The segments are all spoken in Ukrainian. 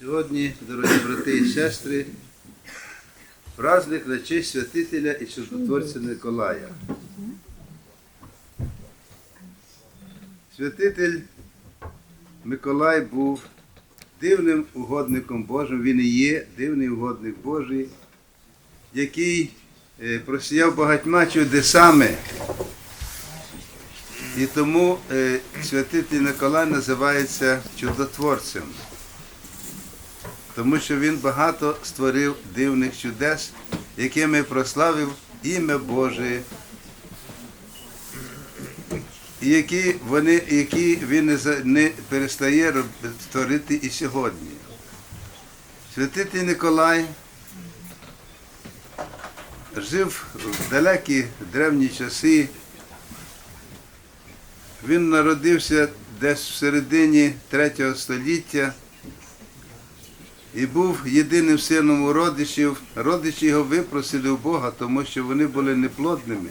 Сьогодні, дорогі брати і сестри, праздник на честь святителя і чудотворця Николая. Святитель Миколай був дивним угодником Божим, він і є дивний угодник Божий, який е, просіяв багатьма чудесами. І тому е, святитель Миколай називається чудотворцем тому що він багато створив дивних чудес, якими прославив ім'я Боже, які, вони, які він не, перестає роб- творити і сьогодні. Святитель Николай жив в далекі древні часи. Він народився десь в середині третього століття і був єдиним сином у родичів. Родичі його випросили у Бога, тому що вони були неплодними.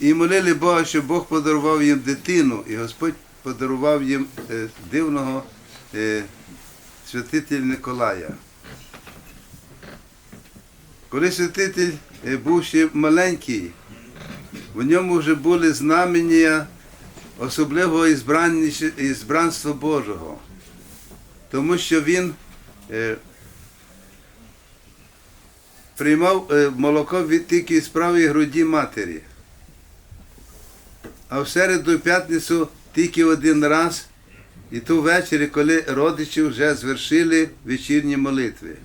І молили Бога, щоб Бог подарував їм дитину, і Господь подарував їм е, дивного е, святителя Николая. Коли святитель е, був ще маленький, в ньому вже були знамення особливого ізбранства Божого тому що він приймав е, молоко від тільки з правої груді матері. А в середу п'ятницю тільки один раз, і то ввечері, коли родичі вже звершили вечірні молитви.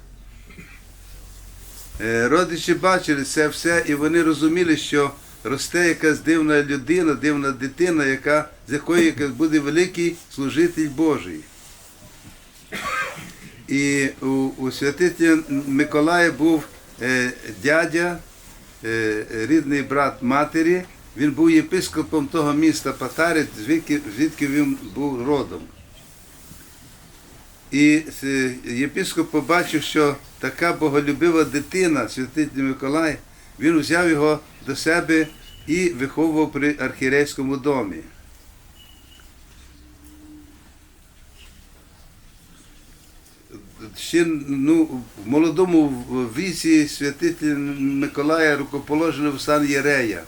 Е, Родичі бачили це все, і вони розуміли, що росте якась дивна людина, дивна дитина, яка, з якої буде великий служитель Божий. І у, у святителя Миколая був е, дядя, е, рідний брат матері. Він був єпископом того міста Патари, звідки, звідки він був родом. І єпископ побачив, що така боголюбива дитина, святитель Миколай, він взяв його до себе і виховував при архірейському домі. Ще ну, в молодому віці святитель Миколая рукоположений в сан Єрея.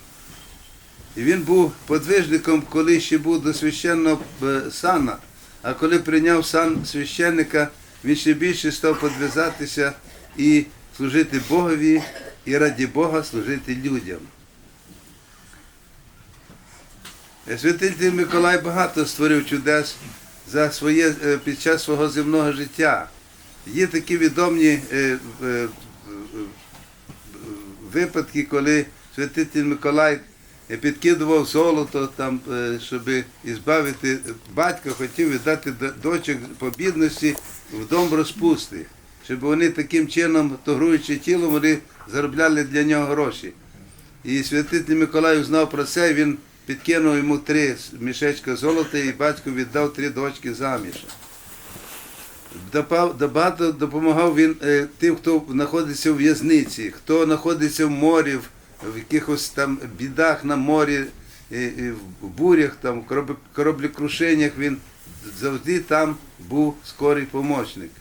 І він був подвижником, коли ще був до священного е, сана, а коли прийняв сан священника, він ще більше став подвизатися і служити Богові, і раді Бога служити людям. Е, Святитель Миколай багато створив чудес за своє, е, під час свого земного життя. Є такі відомі е, е, е, випадки, коли святитель Миколай підкидував золото, там, щоб ізбавити батька, хотів віддати дочок по бідності в дом розпусти, щоб вони таким чином, торгуючи тілом, вони заробляли для нього гроші. І святитель Миколай знав про це, він підкинув йому три мішечка золота, і батько віддав три дочки заміж. Допомагав він е, тим, хто знаходиться в в'язниці, хто знаходиться в морі, в, в якихось там бідах на морі, в бурях, там, короб- кораблекрушеннях, він завжди там був скорий помічник.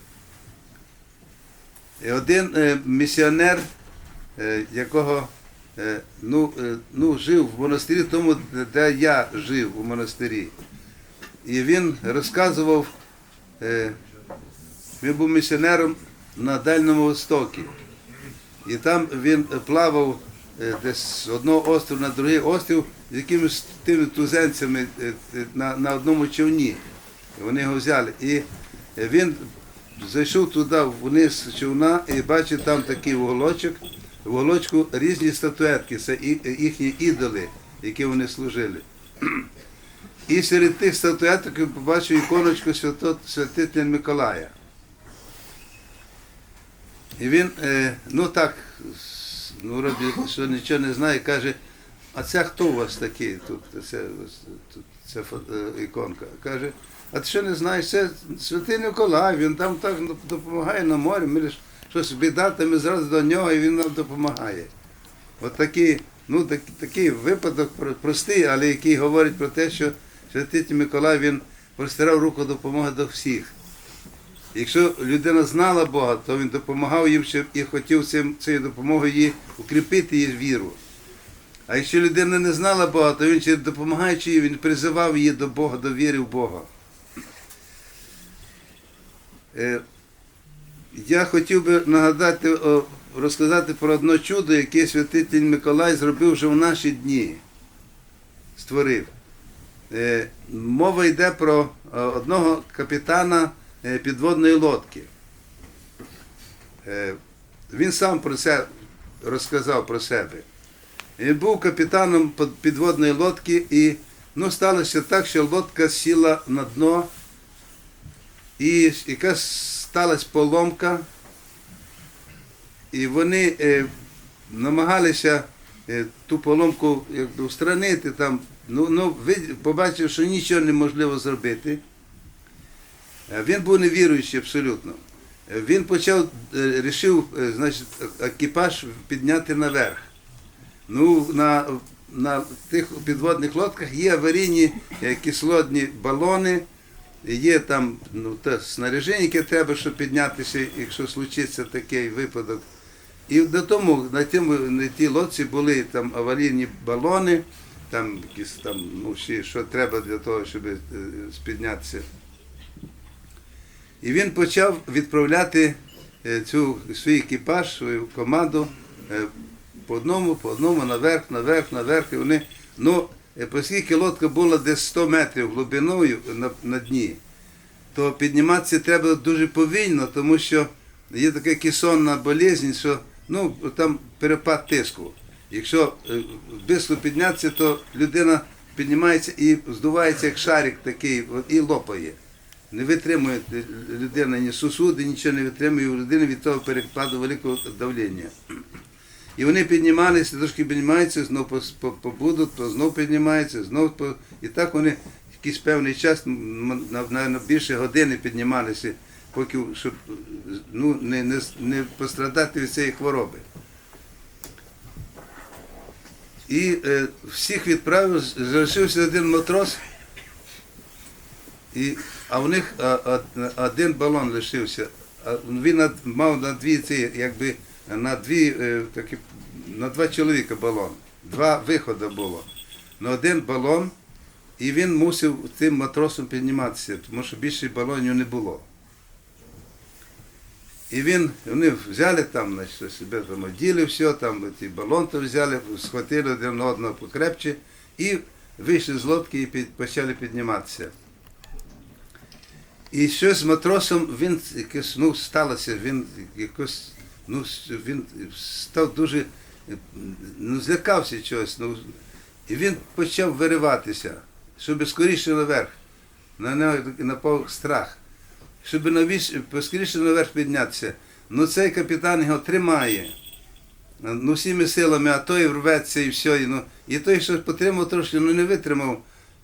Один е, місіонер, е, якого ну, ну, жив в монастирі, тому, де я жив у монастирі. І він розказував. Він був місіонером на Дальньому Востокі. І там він плавав е, десь з одного острова на другий острів з якимись тими тузенцями е, е, на, на одному човні. Вони його взяли. І він зайшов туди вниз човна і бачив там такий вуголочок. В уголочку різні статуетки, це їхні ідоли, які вони служили. І серед тих статуеток він побачив іконочку святителя Миколая. І він, е, ну так, ну, робить, що нічого не знає, каже, а це хто у вас такий тут? Це, тут, це е, іконка. Каже, а ти що не знаєш, це святий Николай, він там так допомагає на морі, ми ж щось біда, то ми зразу до нього і він нам допомагає. От такий, ну, так, такий випадок простий, але який говорить про те, що святитель Миколай він простирав руку допомоги до всіх. Якщо людина знала Бога, то він допомагав їм і хотів цією допомогою її укріпити її віру. А якщо людина не знала Бога, то він допомагаючи їй, він призивав її до Бога, до віри в Бога. Е, Я хотів би нагадати, розказати про одне чудо, яке святитель Миколай зробив вже в наші дні. Створив. Е, Мова йде про е, одного капітана підводної лодки. Е, Він сам про це розказав про себе. Він був капітаном підводної лодки і ну, сталося так, що лодка сіла на дно, і якась сталася поломка, і вони е, намагалися е, ту поломку якби, устранити там. Ну, ну, побачив, що нічого неможливо зробити. Е, Він був невіруючий абсолютно. Е, Він почав, е, рішив, значить, екіпаж підняти наверх. Ну, на, на тих підводних лодках є аварійні кислотні балони, є там ну, те снаряження, яке треба, щоб піднятися, якщо случиться такий випадок. І до тому на, тім, на тій лодці були там аварійні балони, там якісь там, ну, що треба для того, щоб спіднятися. І він почав відправляти е, цю свій екіпаж, свою команду е, по одному, по одному, наверх, наверх, наверх. І вони, ну, е, оскільки лодка була десь 100 метрів глибиною на, на дні, то підніматися треба дуже повільно, тому що є така кесонна болезнь, що ну, там перепад тиску. Якщо е, піднятися, то людина піднімається і здувається як шарик такий і лопає. Не витримує людина ні сусуди, нічого не витримує у людини від того перепаду великого давлення. І вони піднімалися, трошки піднімаються, знов побудуть, то знов піднімаються, знов по... і так вони якийсь певний час, на більше години піднімалися, поки щоб ну, не, не, не пострадати від цієї хвороби. І е, всіх відправив, залишився один матрос, і, а в них один балон лишився. Він мав на дві ці, якби на дві е, такі, на два чоловіка балон. Два виходи було. На один балон, і він мусив тим матросом підніматися, тому що більше балонів не було. І він, вони взяли там, значить, себе там все, там ті балон взяли, схватили один одного покрепче і вийшли з лодки і під, почали підніматися. І щось з матросом він якось, ну, сталося, він якось, ну, він став дуже, ну, злякався чогось. Ну, і він почав вириватися, щоб скоріше наверх. На нього напав страх. Щоб навіщо поскоріше наверх піднятися. Ну цей капітан його тримає. Ну, всіми силами, а той рветься і все. І, ну, і той, що потримав трошки, ну не витримав.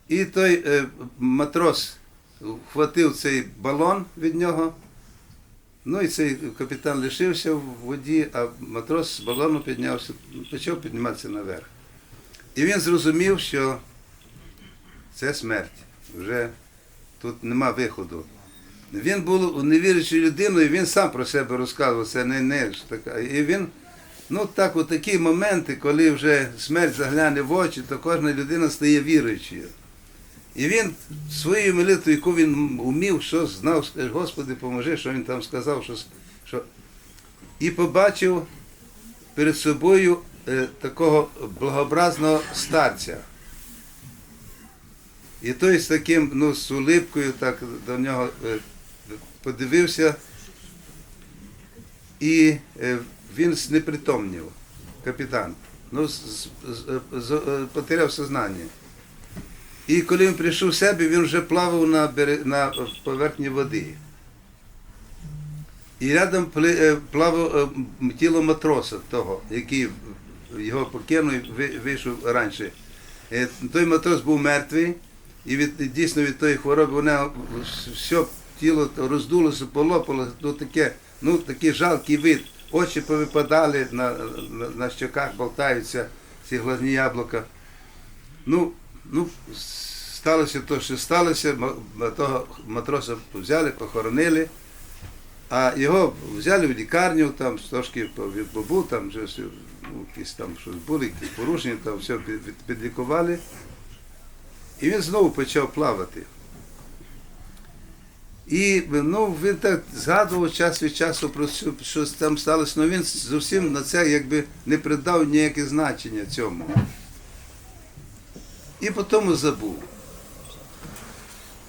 І той е, матрос вхватив цей балон від нього. Ну і цей капітан лишився в воді, а матрос з балону піднявся, почав підніматися наверх. І він зрозумів, що це смерть. Вже тут нема виходу. Він був невірячою людиною, він сам про себе розказував, це не, не така. І він, ну так, от такі моменти, коли вже смерть загляне в очі, то кожна людина стає віруючою. І він своєю молитвою, яку він умів, що знав, скаже, Господи, поможи, що він там сказав, що, що... і побачив перед собою е, такого благообразного старця. І той з таким, ну, з улипкою так до нього е, подивився, і е, він знепритомнів, капітан. Ну, з, з, з, з- е, потеряв сознання. І коли він прийшов в себе, він вже плавав на, на поверхні води. І рядом е, плавав е, тіло матроса того, який його покинув і вийшов раніше. Е, Той матрос був мертвий, і від, дійсно від тої хвороби вона все тіло роздулося, полопалося, ну таке, ну такий жалкий вид. Очі повипадали, на, на, на щоках болтаються ці глазні яблука. Ну, ну, сталося те, що сталося, того матроса взяли, похоронили. А його взяли в лікарню, там трошки побув, там все, ну, якісь там щось були, якісь порушення, там все під- під- підлікували. І він знову почав плавати. І ну, він так згадував час від часу про що, щось там сталося, але він зовсім на це якби не придав ніяке значення цьому. І потім забув.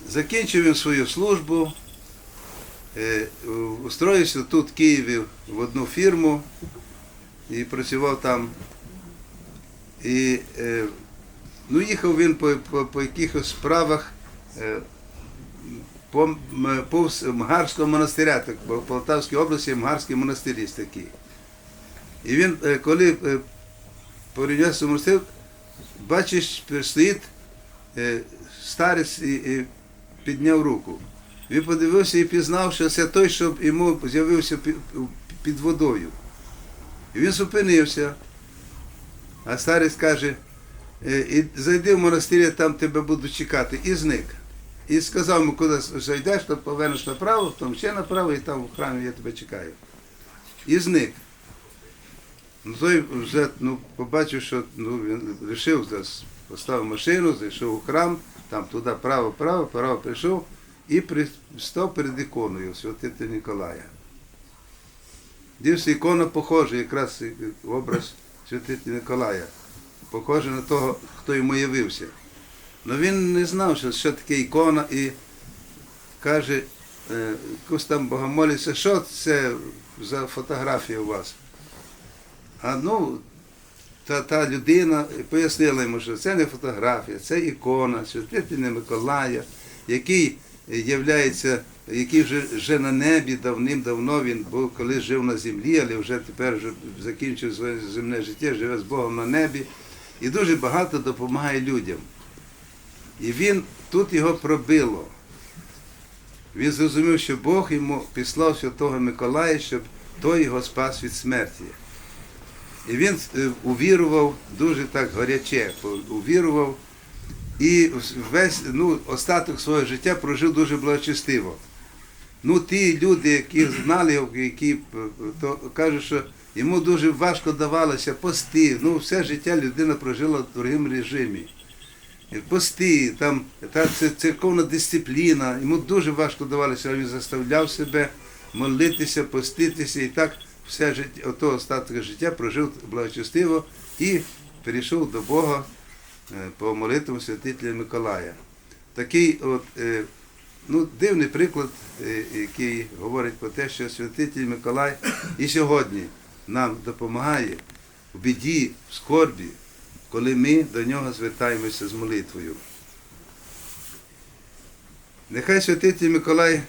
Закінчив він свою службу, е, устроївся тут в Києві в одну фірму і працював там. І е, ну, їхав він по, по, по якихось справах е, по повз Мгарського монастиря, так, в Полтавській області Мгарський монастир такий. І він, коли порівнявся монастир, бачиш, стоїть е, старець і, підняв руку. Він подивився і пізнав, що це той, що йому з'явився під водою. І він зупинився. А старець каже, «Е, і зайди в монастир, там тебе буду чекати. І зник. І сказав йому, куди зайдеш, то повернеш направо, потім ще направо, і там в храмі я тебе чекаю. І зник. Ну, той вже ну, побачив, що ну, він вирішив, поставив машину, зайшов у храм, там туди право, право, право прийшов і став перед іконою святителя Ніколая. Дивився, ікона похожа, якраз образ святителя Ніколая. Похожа на того, хто йому явився. Але він не знав, що, що таке ікона, і каже, е, якось там богомоліться, що це за фотографія у вас? А ну, та, та людина пояснила йому, що це не фотографія, це ікона святителя Миколая, який являється, який вже, вже на небі давним-давно він був, коли жив на землі, але вже тепер вже закінчив своє земне життя, живе з Богом на небі і дуже багато допомагає людям. І він тут його пробило. Він зрозумів, що Бог йому післав Святого Миколая, щоб той його спас від смерті. І він е, увірував дуже так гаряче, увірував і весь ну, остаток свого життя прожив дуже благочестиво. Ну, ті люди, які знали які е, то кажуть, що йому дуже важко давалося пости. Ну, все життя людина прожила в другому режимі. Пости, там та це церковна дисципліна, йому дуже важко давалося, він заставляв себе молитися, поститися і так все життя, ото остаток життя прожив благочестиво і перейшов до Бога е, по молитвам святителя Миколая. Такий от, е, ну, дивний приклад, е, який говорить про те, що святитель Миколай і сьогодні нам допомагає в біді, в скорбі, коли ми до нього звертаємося з молитвою. Нехай святитель Миколай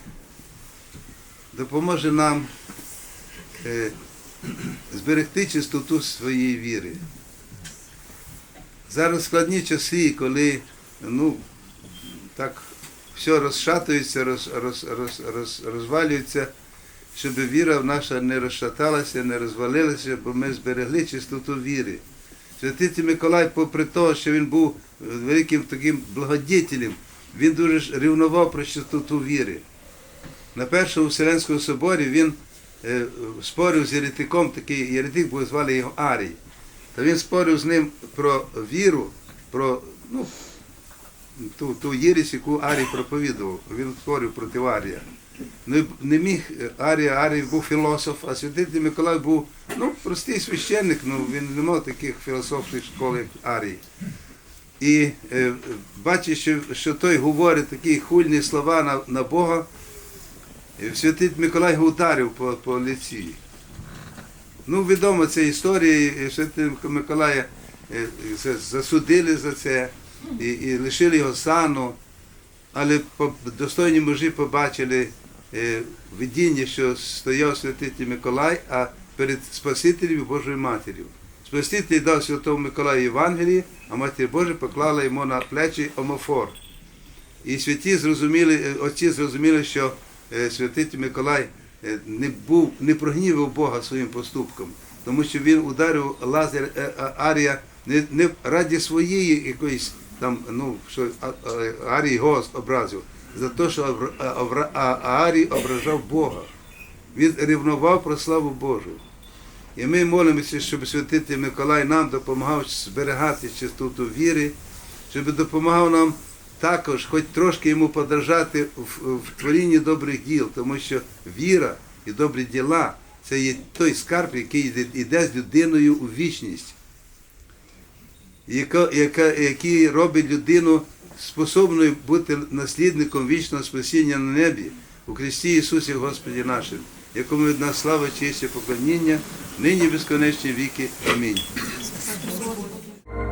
допоможе нам зберегти чистоту своєї віри. Зараз складні часи, коли ну, так все розшатується, роз, роз, роз, роз, розвалюється, щоб віра наша не розшаталася, не розвалилася, бо ми зберегли чистоту віри. Святитель Миколай, попри те, що він був великим таким благодітелем, він дуже рівнував про чистоту віри. На Першому Вселенському соборі він е, спорив з єретиком, такий єретик, бо звали його Арій. Та він спорив з ним про віру, про ну, ту, ту єресь, яку Арій проповідував. Він спорив проти Арія. Ну, не міг е, Арія, Арій був філософ, а святитель Миколай був ну, простий священник, ну, він не мав таких філософських школ, як Арій. І е, бачиш, що, що той говорить такі хульні слова на, на Бога, святий Миколай його ударив по, по лиці. Ну, відома ця історія, і святий Миколая е, засудили за це і, і лишили його сану, але достойні мужі побачили е, видіння, що стояв святитель Миколай, а перед Спасителем і Божою Матір'ю. Спаситель дав святому Миколаю Євангеліє, а Матір Божа поклала йому на плечі омофор. І святі зрозуміли, е, отці зрозуміли, що е, святитель Миколай е, не був, не прогнівив Бога своїм поступком, тому що він ударив лазер е, Арія не, не раді своєї якоїсь там, ну, що Арій його образив, за те, що Арій ображав Бога. він рівнував про славу Божу. І ми молимося, щоб святитель Миколай нам допомагав зберігати чистоту віри, щоб допомагав нам також, хоч трошки йому подражати в, в творінні добрих діл, тому що віра і добрі діла це є той скарб, який йде, з людиною у вічність, яка, яка, який робить людину способною бути наслідником вічного спасіння на небі у Христі Ісусі Господі нашим, якому від нас слава, честь і поклоніння, нині безконечні віки. Амінь.